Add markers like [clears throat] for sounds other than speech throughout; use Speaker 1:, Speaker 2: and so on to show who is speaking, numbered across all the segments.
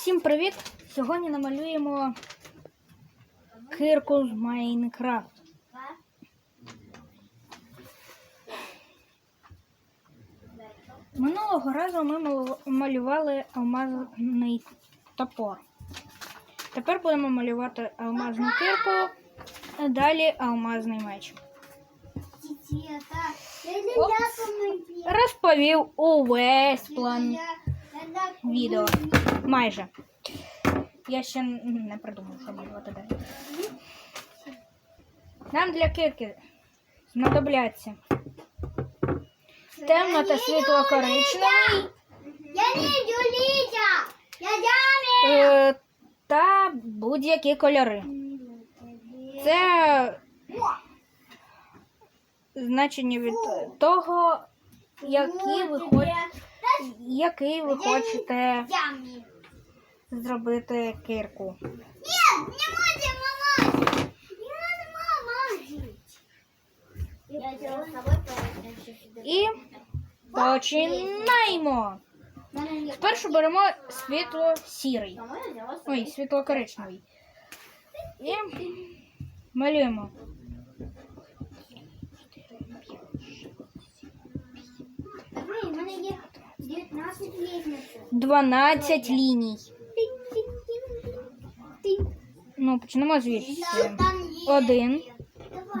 Speaker 1: Всім привіт! Сьогодні намалюємо кирку з Майнкрафт. Минулого разу ми малювали алмазний топор. Тепер будемо малювати алмазну кирку, а далі алмазний меч. Розповів увесь план відео. Майже. Я ще не придумав, що малювати далі. Нам для кирки знадобляться темно та світло коричневий
Speaker 2: Я не Юлія! Я Дямі!
Speaker 1: е, та будь-які кольори. Це значення від того, які ви хочете, який ви хочете зробити кирку.
Speaker 2: Ні, не з собою
Speaker 1: І починаємо. Спершу беремо світло сірий. Ой, світло коричневий. І малюємо. 12 ліній. Ну, почнемо звідси. Один,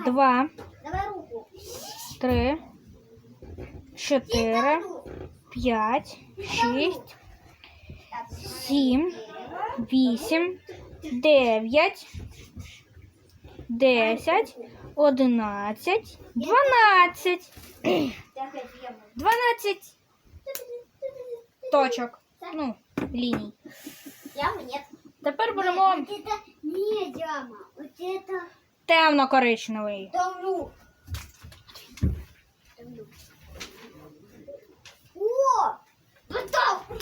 Speaker 1: два, три, чотири, п'ять, шість, сім, вісім, дев'ять, десять, одинадцять, дванадцять. [clears throat] Дванадцять точок. Ну, ліній.
Speaker 2: Яма нет.
Speaker 1: Тепер беремо
Speaker 2: Вот это не яма. Вот это
Speaker 1: темно-коричневий.
Speaker 2: давлю. О! Потом!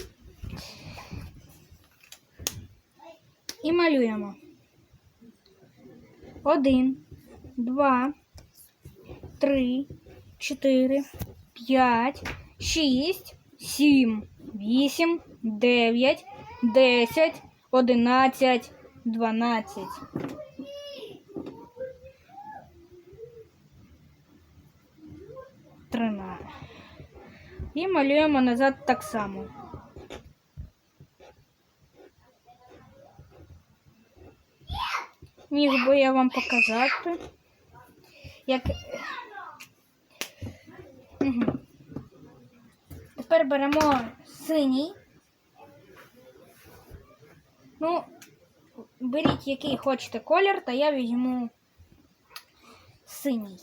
Speaker 1: І малюємо. Один, два, три, чотири, п'ять, шість, сім, вісім, дев'ять, десять, одинадцять, дванадцять. Тринадцять. І малюємо назад так само. Міг би я вам показати, як. Мгм. Тепер беремо синій. Ну, беріть який хочете колір, та я візьму синій.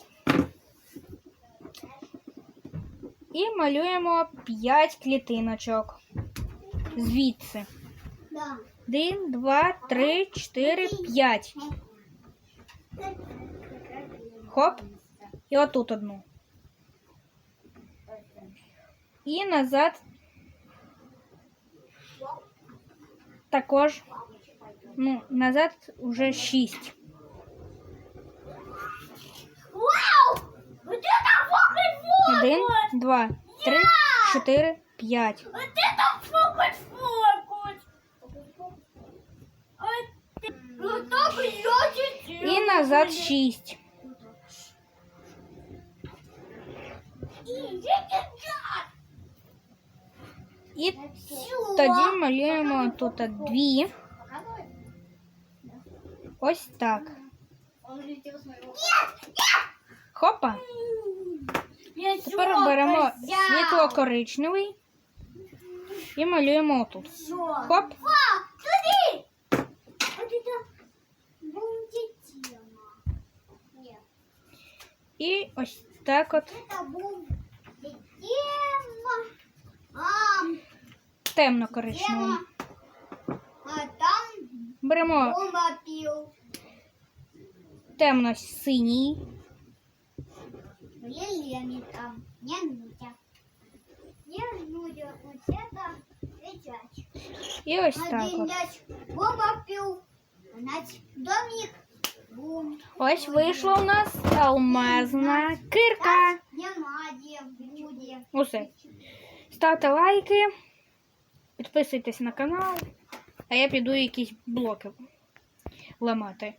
Speaker 1: І малюємо 5 клітиночок. Звідси.
Speaker 2: Да.
Speaker 1: Один, два, три, чотири, п'ять. Хоп. І отут одну. І назад. Також. Ну, назад уже шість.
Speaker 2: Вау! Вот это фокус
Speaker 1: Один, два, три, чотири, п'ять.
Speaker 2: Вот это фокус фокус! Вот так я чуть
Speaker 1: І назад шість. І тоді малюємо тут дві. Ось так. Хопа. Тепер беремо світло коричневий і малюємо отут. Хоп.
Speaker 2: Вау, туди! Вот это будет тема. Нет,
Speaker 1: І ось так от Темно-коричневий.
Speaker 2: А там
Speaker 1: Беремо
Speaker 2: бомба пил.
Speaker 1: темно-синій.
Speaker 2: Елена там. Не Нутя. Не Нутя. Вот это летяч.
Speaker 1: І ось так
Speaker 2: Один
Speaker 1: от.
Speaker 2: бомба пил. Значит, домик. Бум.
Speaker 1: Ось вийшла у нас алмазна кирка.
Speaker 2: Нема де буде.
Speaker 1: Усе. Ставте лайки, підписуйтесь на канал. А я піду якісь блоки ламати.